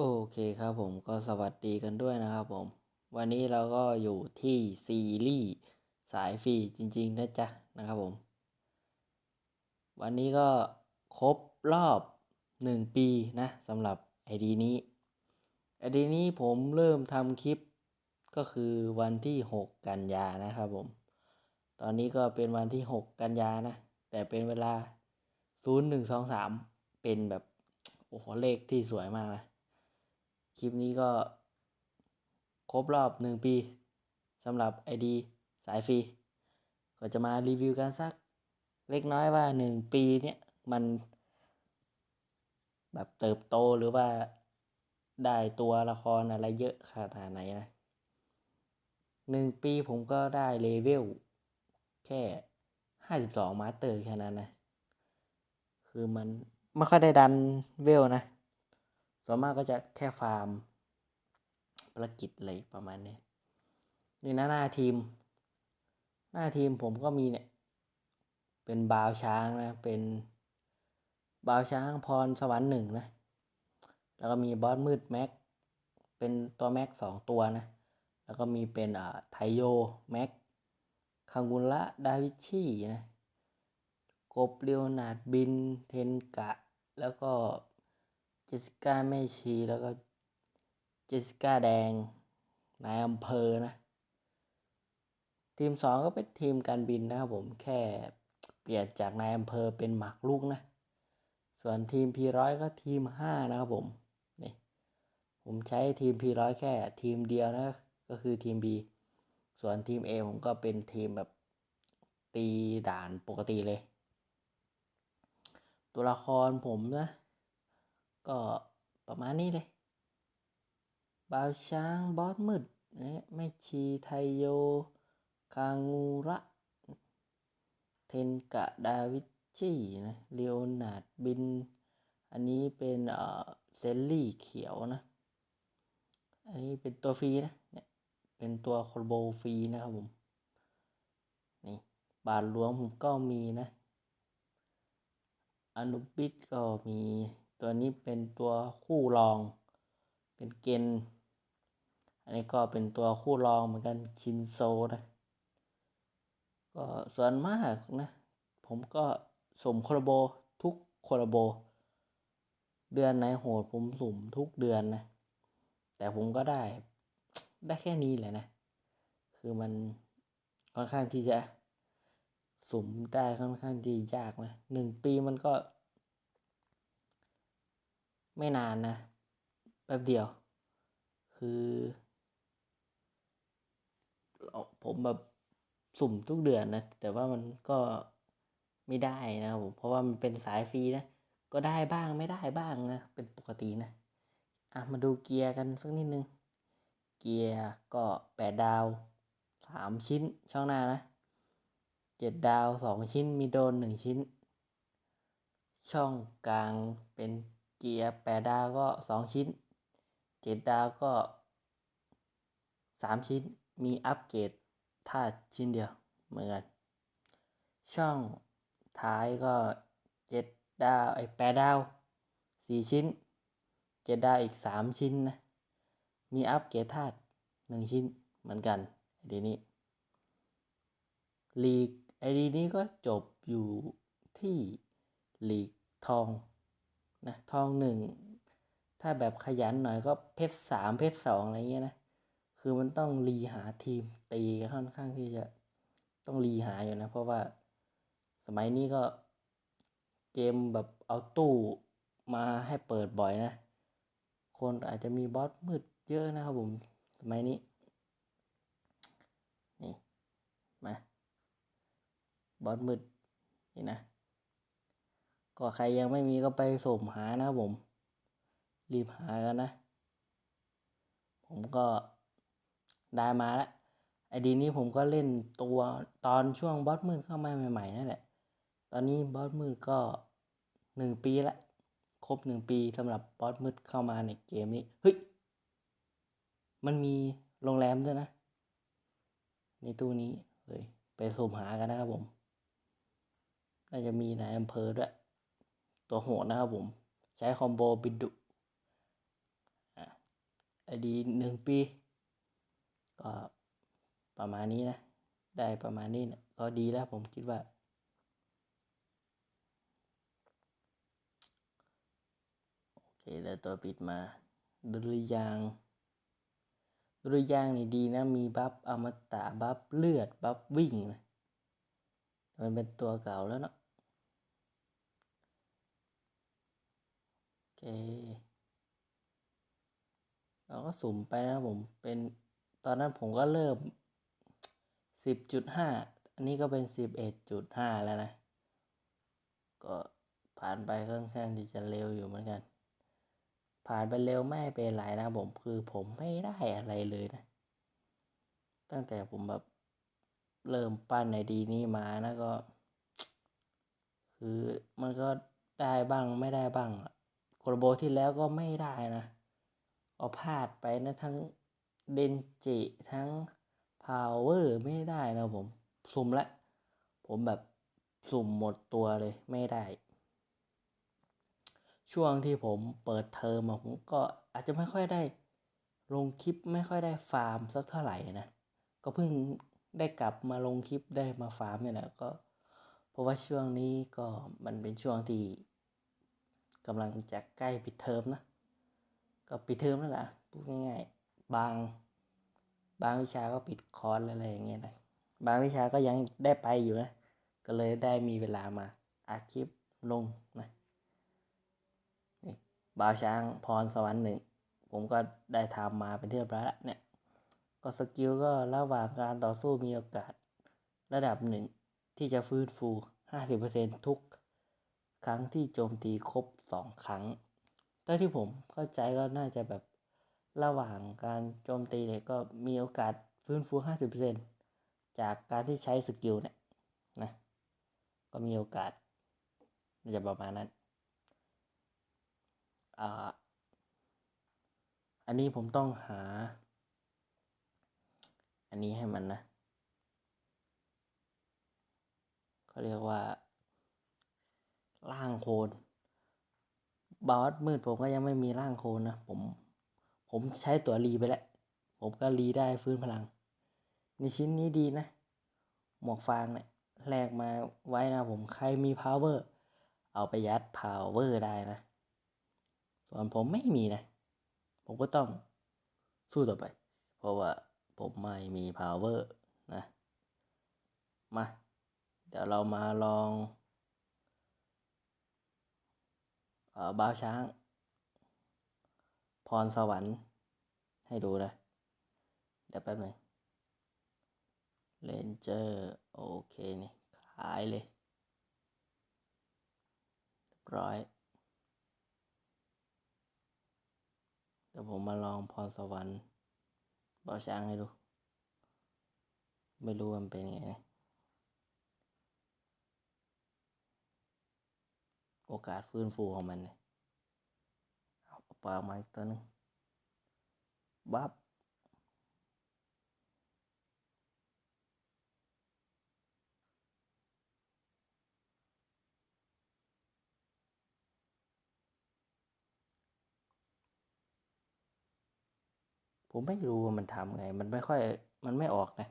โอเคครับผมก็สวัสดีกันด้วยนะครับผม วันนี้เราก็อยู่ที่ซีรีส์สายฟรีจริงๆนะจ๊ะนะครับผม วันนี้ก็ครบรอบหนึ่งปีนะสำหรับไอดีนี้ไอดีนี้ผมเริ่มทำคลิปก็คือวันที่ 6 กันยานะครับผม ตอนนี้ก็เป็นวันที่ 6 กันยานะ แต่เป็นเวลา 0123 เป็นแบบโอ้โหเลขที่สวยมากนะ คลิปนี้ก็ครบรอบหนึ่งปีสำหรับ ID สายฟรีก็จะมารีวิวกันสักเล็กน้อยว่าหนึ่งปีเนี่ยมัน แบบเติบโตหรือว่าได้ตัวละครอะไรเยอะขนาดไหนนะหนึ่งปีผมก็ได้เลเวลแค่ห้าสิบสองมาสเตอร์แค่นั้นนะ คือมันไม่ค่อยได้ดันเวลนะ ส่วนมากก็จะแค่ฟาร์มภารกิจอะไรประมาณนี้นี่นะหน้าทีม หน้าทีมผมก็มีเนี่ย เป็นบาวช้างนะ เป็นบาวช้างพรสวรรค์หนึ่งนะ แล้วก็มีบอสมืดแม็ก เป็นตัวแม็กสองตัวนะ แล้วก็มีเป็นอ่าไทโยแม็กคังกุละดาวิชีนะกบเลียวนาดบิน เทนกะ แล้วก็ เจสสิก้าแม่ชีแล้วก็เจสสิก้าแดงนายอำเภอนะ ทีมสองก็เป็นทีมการบินนะครับผมแค่เปลี่ยนจากนายอำเภอเป็นหมากลูกนะ ส่วนทีมพีร้อยก็ทีมห้านะครับผมนี่ผมใช้ทีมพีร้อยแค่ทีมเดียวนะก็คือทีม B ส่วนทีม A ผมก็เป็นทีมแบบตีด่านปกติเลย ตัวละครผมนะ ก็ประมาณนี้เลยบาวช้างบอสมืดนะแม่ชีไทโย คางูระ เทนกะดาวิชีนะเลโอนาร์ดบิน อันนี้เป็นเอ่อเซลลี่เขียวนะ อันนี้เป็นตัวฟรีนะเนี่ยเป็นตัวโคลโบฟรีนะครับผม นี่ บาทหลวงผมก็มีนะ อนุบิดก็มี ตัวนี้เป็นตัวคู่รอง เป็นเกนอันนี้ก็เป็นตัวคู่รองเหมือนกันชินโซนะก็ส่วนมากนะ ผมก็สมโคลโบทุกโคลโบ เดือนไหนโหดผมสุ่มทุกเดือนนะ แต่ผมก็ได้ได้แค่นี้แหละนะ คือมันค่อนข้างที่จะสุ่มได้ค่อนข้างที่ยากนะหนึ่งปีมันก็ ไม่นานนะ แป๊บเดียว คือ ผมแบบสุ่มทุกเดือนนะ แต่ว่ามันก็ไม่ได้นะผมเพราะว่ามันเป็นสายฟรีนะ ก็ได้บ้างไม่ได้บ้างนะ เป็นปกตินะ อะ มาดูเกียร์กันสักนิดนึง เกียร์ก็แปดดาวสามชิ้นช่องหน้านะเจ็ดดาวสองชิ้นมีโดนหนึ่งชิ้น ช่องกลางเป็น เกียร์แปดดาวก็สองชิ้นเจ็ดดาวก็สามชิ้นมีอัปเกรดธาตุชิ้นเดียวเหมือนกัน ช่องท้ายก็เจ็ดดาวไอ้แปดดาวสี่ชิ้นเจ็ดดาวอีกสามชิ้นนะมีอัปเกรดธาตุหนึ่งชิ้นเหมือนกันไอดีนี้ลีกไอดีนี้ก็จบอยู่ที่ลีกทอง นะทองหนึ่งถ้าแบบขยันหน่อยก็เพชรสามเพชรสองอะไรเงี้ยนะคือมันต้องรีหาทีมตีค่อนข้างที่จะต้องรีหาอยู่นะ เพราะว่าสมัยนี้ก็เกมแบบเอาตู้มาให้เปิดบ่อยนะ คนอาจจะมีบอสมืดเยอะนะครับผมสมัยนี้ นี่ มา บอสมืดนี่นะ ก็ใครยังไม่มีก็ไปสมหานะครับผม รีบหากันนะ ผมก็ได้มาแล้วไอดีนี้ผมก็เล่นตัวตอนช่วงบอสมืดเข้ามาใหม่ๆนั่นแหละ ตอนนี้บอสมืดก็หนึ่งปีละ ครบหนึ่งปีสำหรับบอสมืดเข้ามาในเกมนี้ เฮ้ย มันมีโรงแรมด้วยนะ ในตู้นี้ เฮ้ย ไปสุ่มหากันนะครับผม น่าจะมีนอำเภอด้วย ตัวโหดนะครับผม ใช้คอมโบบิดดุอดีหนึ่งปี ก็ประมาณนี้นะ ได้ประมาณนี้นะก็ดีแล้วผมคิดว่า โอเคแล้วตัวปิดมาดุริยางดุริยางนี่ดีนะ มีบัฟอมตะบัฟเลือด บัฟวิ่งนะมันเป็นตัวเก่าแล้วเนาะโอ เค เราก็สุ่มไปนะผม เป็น ตอนนั้นผมก็เริ่มสิบจุดห้าอันนี้ก็เป็นสิบเอ็ดจุดห้าแล้วนะ ก็ผ่านไปค่อนข้างที่จะเร็วอยู่เหมือนกัน ผ่านไปเร็วไม่เป็นไรนะผม คือผมไม่ได้อะไรเลยนะ ตั้งแต่ผมแบบเริ่มปั้นในดีนี้มานะก็ คือมันก็ได้บ้างไม่ได้บ้างอะ โรโบที่แล้วก็ไม่ได้นะเอาพลาดไปนะทั้งเดนจิทั้งพาวเวอร์ไม่ได้นะผม สุ่มละ ผมแบบสุ่มหมดตัวเลยไม่ได้ ช่วงที่ผมเปิดเทอมผมก็อาจจะไม่ค่อยได้ลงคลิปไม่ค่อยได้ฟาร์มสักเท่าไหร่นะ ก็เพิ่งได้กลับมาลงคลิปได้มาฟาร์มเนี่ยแหละก็ เพราะว่าช่วงนี้ก็มันเป็นช่วงที่ กำลังจะใกล้ปิดเทอมนะ ก็ปิดเทอมแล้วล่ะพูดง่ายๆ บาง บางวิชาก็ปิดคอร์สอะไรอย่างเงี้ยนะ บางวิชาก็ยังได้ไปอยู่นะ ก็เลยได้มีเวลามาอัดคลิปลงนะนี่บาวช้างพรสวรรค์หนึ่ง ผมก็ได้ทำมาเป็นที่เรียบร้อยแล้วเนี่ย ก็สกิลก็ระหว่างการต่อสู้มีโอกาสระดับหนึ่งที่จะฟื้นฟู 50%ทุกครั้งที่โจมตีครบ 2ครั้งเท่าที่ผมเข้าใจก็น่าจะแบบระหว่างการโจมตีเนี่ยก็มีโอกาสฟื้นฟู 50%จากการที่ใช้สกิลเนี่ยนะก็มีโอกาสน่าจะประมาณนั้นอ่าอันนี้ผมต้องหา อันนี้ให้มันนะเขาเรียกว่าร่างโคน บอสมืดผมก็ยังไม่มีร่างโคนนะผม ผมใช้ตัวรีไปแล้ว ผมก็รีได้ฟื้นพลัง ในชิ้นนี้ดีนะ หมวกฟางเนี่ยแลกมาไว้นะผมใครมี power เอาไปยัด power ได้นะ ส่วนผมไม่มีนะ ผมก็ต้องสู้ต่อไป เพราะว่าผมไม่มี power นะ มา เดี๋ยวเรามาลอง เอ่อ บ้าวช้าง พรสวรรค์ ให้ดูนะ เดี๋ยวแป๊บหนึงเลนเจอร์ โอเคนี่ ขายเลยเรียบร้อยเดี๋ยวผมมาลองพรสวรรค์บ้าวช้างให้ดู ไม่รู้มันเป็นยังไงนะ โอกาสฟื้นฟูของมันเนี่ยเอาปลามาอีกตัวหนึงบับผมไม่รู้ว่ามันทำไง มันไม่ค่อย มันไม่ออกนะ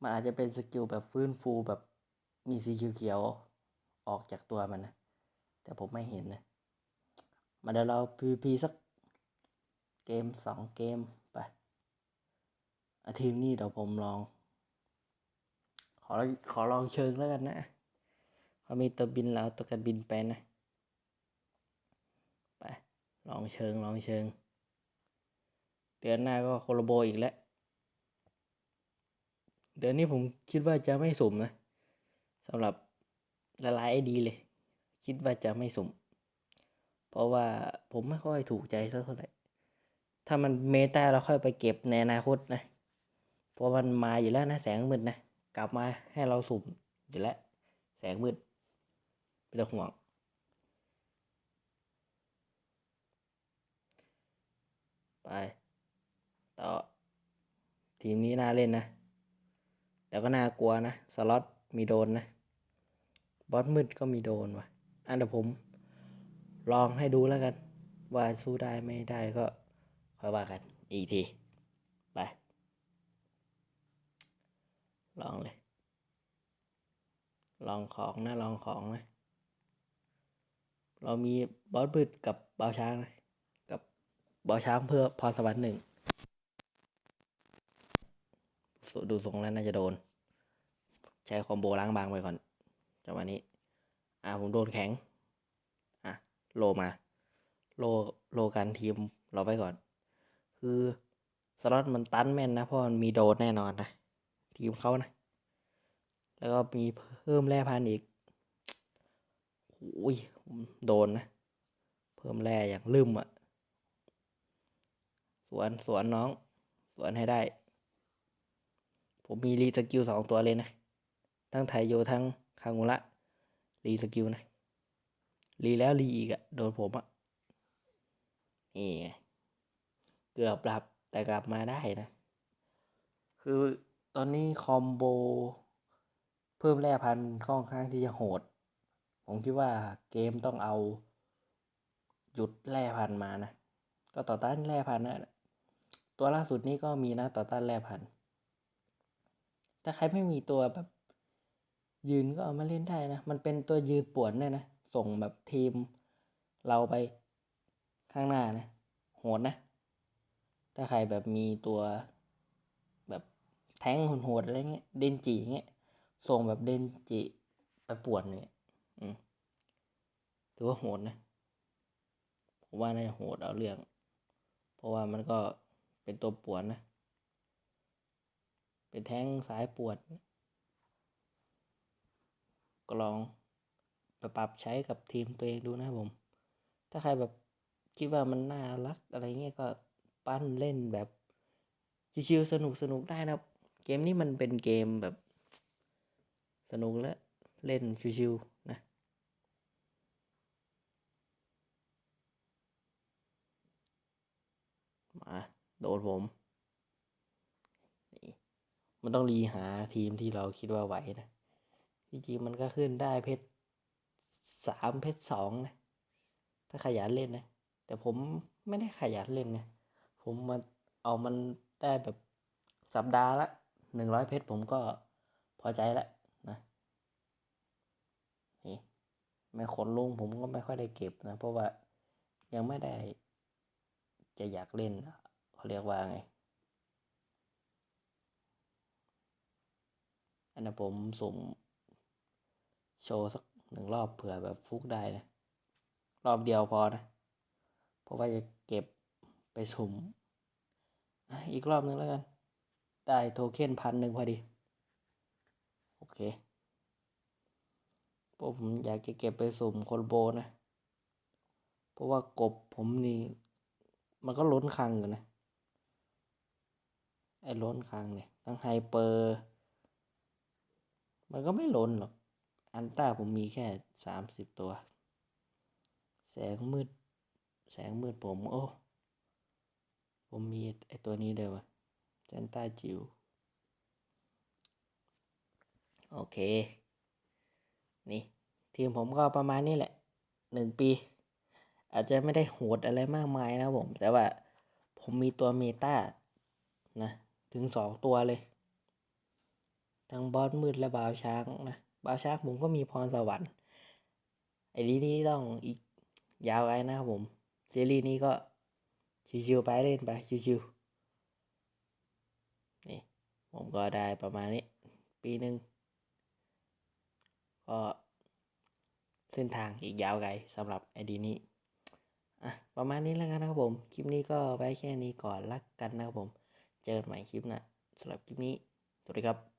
มันอาจจะเป็นสกิลแบบฟื้นฟูแบบมีสีเขียวๆออกจากตัวมันนะ แต่ผมไม่เห็นนะ มาเดี๋ยวเรา PVP สักเกมสองเกมไปอาทีมนี้เดี๋ยวผมลอง ขอขอลองเชิงแล้วกันนะพอมีตัวบินแล้วตัวกันบินไปนะ ไป ลองเชิงลองเชิง เดือนหน้าก็โคโลโบอีกแล้ว เดือนนี้ผมคิดว่าจะไม่สุ่มนะสำหรับละลายไอดีเลย คิดว่าจะไม่สุ่ม เพราะว่าผมไม่ค่อยถูกใจเท่าไหร่ ถ้ามันเมตาเราค่อยไปเก็บในอนาคตนะ เพราะมันมาอยู่แล้วนะแสงมืดนะ กลับมาให้เราสุ่มอยู่แล้ว แสงมืดไม่ต้องห่วง ไป ต่อ ทีมนี้น่าเล่นนะ แต่ก็น่ากลัวนะ สล็อตมีโดนนะ บอสมืดก็มีโดนว่ะ อันเดี๋ยวผม ลองให้ดูแล้วกัน ว่าสู้ได้ไม่ได้ก็ค่อยว่ากัน อีกที ไป ลองเลย ลองของนะ ลองของนะ เรามีบอสบึดกับบาวช้างนะกับบาวช้างเพื่อพรสวรรค์หนึ่งสุดูทรงแล้วน่าจะโดน ใช้คอมโบล้างบางไปก่อนจังหวะนี้ อ่าผมโดนแข็ง อะโลมา โลโลกันทีมเราไปก่อน คือสล็อตมันตันแม่นนะเพราะมันมีโดนแน่นอนนะ ทีมเขานะ แล้วก็มีเพิ่มแร่พันอีกโอ้ยโดนนะ เพิ่มแร่อย่างลืมอะ่ะ สวนสวนน้อง สวนให้ได้ ผมมีรีสกิลสองตัวเลยนะ ทั้งไทโยทั้งคางูระ รีสกิลนะ รีแล้วรีอีกอะโดนผมอะนี่ไงเกือบหลับแต่กลับมาได้นะ คือตอนนี้คอมโบ เพิ่มแร่พันค่อนข้างที่จะโหด ผมคิดว่าเกมต้องเอา หยุดแร่พันมานะ ก็ต่อต้านแร่พันนะตัวล่าสุดนี้ก็มีนะต่อต้านแร่พันถ้าใครไม่มีตัวแบบ ยืนก็เอามาเล่นได้นะ มันเป็นตัวยืนปวนด้วยนะ ส่งแบบทีม เราไปข้างหน้านะ โหดนะ ถ้าใครแบบมีตัวแบบแท้งโหดๆอะไรเงี้ย เดนจิเงี้ย ส่งแบบเดนจิไปปวนเนี่ยถือว่าโหดนะ ผมว่าน่าจะโหดเอาเรื่อง เพราะว่ามันก็เป็นตัวปวนนะ เป็นแท้งสายปวด ก็ลองไปปรับใช้กับทีมตัวเองดูนะครับผม ถ้าใครแบบคิดว่ามันน่ารักอะไรเงี้ยก็ปั้นเล่นแบบชิวๆสนุกสนุกได้นะครับ เกมนี้มันเป็นเกมแบบ สนุกและเล่นชิวๆนะมาโดนผมนี่มันต้องรีหาทีมที่เราคิดว่าไหวนะ จริงๆมันก็ขึ้นได้เพชรสามเพชรสองนะ ถ้าขยันเล่นนะ แต่ผมไม่ได้ขยันเล่นนะผมมาเอามันได้แบบสัปดาห์ละหนึ่งร้อยเพชรผมก็พอใจและนะนี่ไม่ขนลุงผมก็ไม่ค่อยได้เก็บนะ เพราะว่ายังไม่ได้จะอยากเล่นเขาเรียกว่าไงอันนั้นผมสุ่ม โชว์สักหนึ่งรอบเผื่อแบบฟุกได้นะ รอบเดียวพอนะ เพราะว่าจะเก็บไปสุ่มอีกรอบนึงแล้วกัน ได้โทเค็นพันหนึ่งพอดี โอเคเพราะผมอยากจะเก็บไปสุ่มโคลโบนะ เพราะว่ากบผมนี่ มันก็ล้นคังอยู่นะ ไอ้ล้นคังเนี่ย ทั้งไฮเปอร์ มันก็ไม่ล้นหรอก อันต้าผมมีแค่สามสิบตัว แสงมืด แสงมืดผม โอ้ ผมมีไอตัวนี้เดียวะแซนต้าจิ๋วโอเค นี่ ทีมผมก็ประมาณนี้แหละหนึ่งปี อาจจะไม่ได้โหดอะไรมากมายนะผม แต่ว่าผมมีตัวเมตานะ ถึงสองตัวเลย ทั้งบอสมืดและบาวช้างนะ บาช้างผมก็มีพรสวรรค์ไอ้นี้นี่ต้องอีกยาวไว้นะครับผมซีรีส์นี้ก็ชิวๆไปเล่นไปชิวๆนี่ผมก็ได้ประมาณนี้ ปีหนึ่งก็เส้นทางอีกยาวไกลสำหรับไอดีนี้อะประมาณนี้แล้วกันนะครับผม คลิปนี้ก็ไว้แค่นี้ก่อนละกันนะครับผม เจอกันใหม่คลิปหน้าสำหรับคลิปนี้ สวัสดีครับ